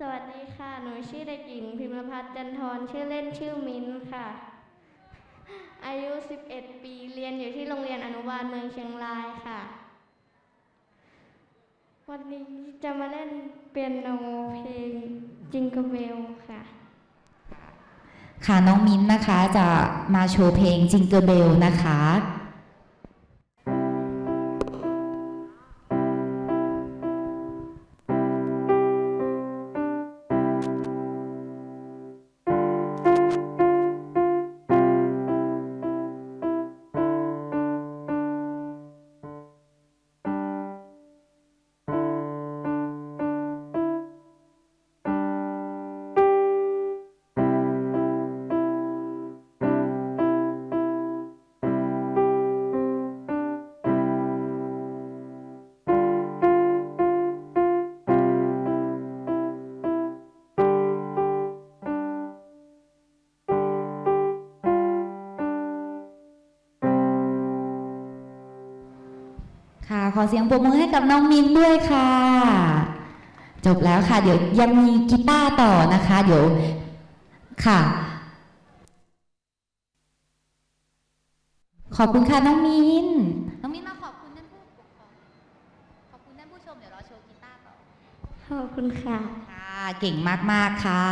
สวัสดีค่ะ หนูชื่อเด็กหญิงพิมพ์พัฒน์จันทร์ชื่อเล่นชื่อมิ้นค่ะ อายุ 11 ปีเรียนอยู่ที่โรงเรียนอนุบาลเมืองเชียงรายค่ะ วันนี้จะมาเล่นเปียโนเพลงจิงเกอร์เบลค่ะ ค่ะน้องมิ้นนะคะจะมาโชว์เพลงจิงเกอร์เบลนะคะ ค่ะ ขอเสียงปรบมือให้กับน้องมิ้นท์ด้วยค่ะ จบแล้วค่ะ เดี๋ยวยังมีกีตาร์ต่อนะคะ เดี๋ยวค่ะ ขอบคุณค่ะน้องมิ้นท์น้องมิ้นท์มาขอบคุณท่านผู้ปกครองขอบคุณท่านผู้ชมเดี๋ยวเราโชว์กีตาร์ต่อขอบคุณค่ะ ค่ะ เก่งมาก ๆ ค่ะ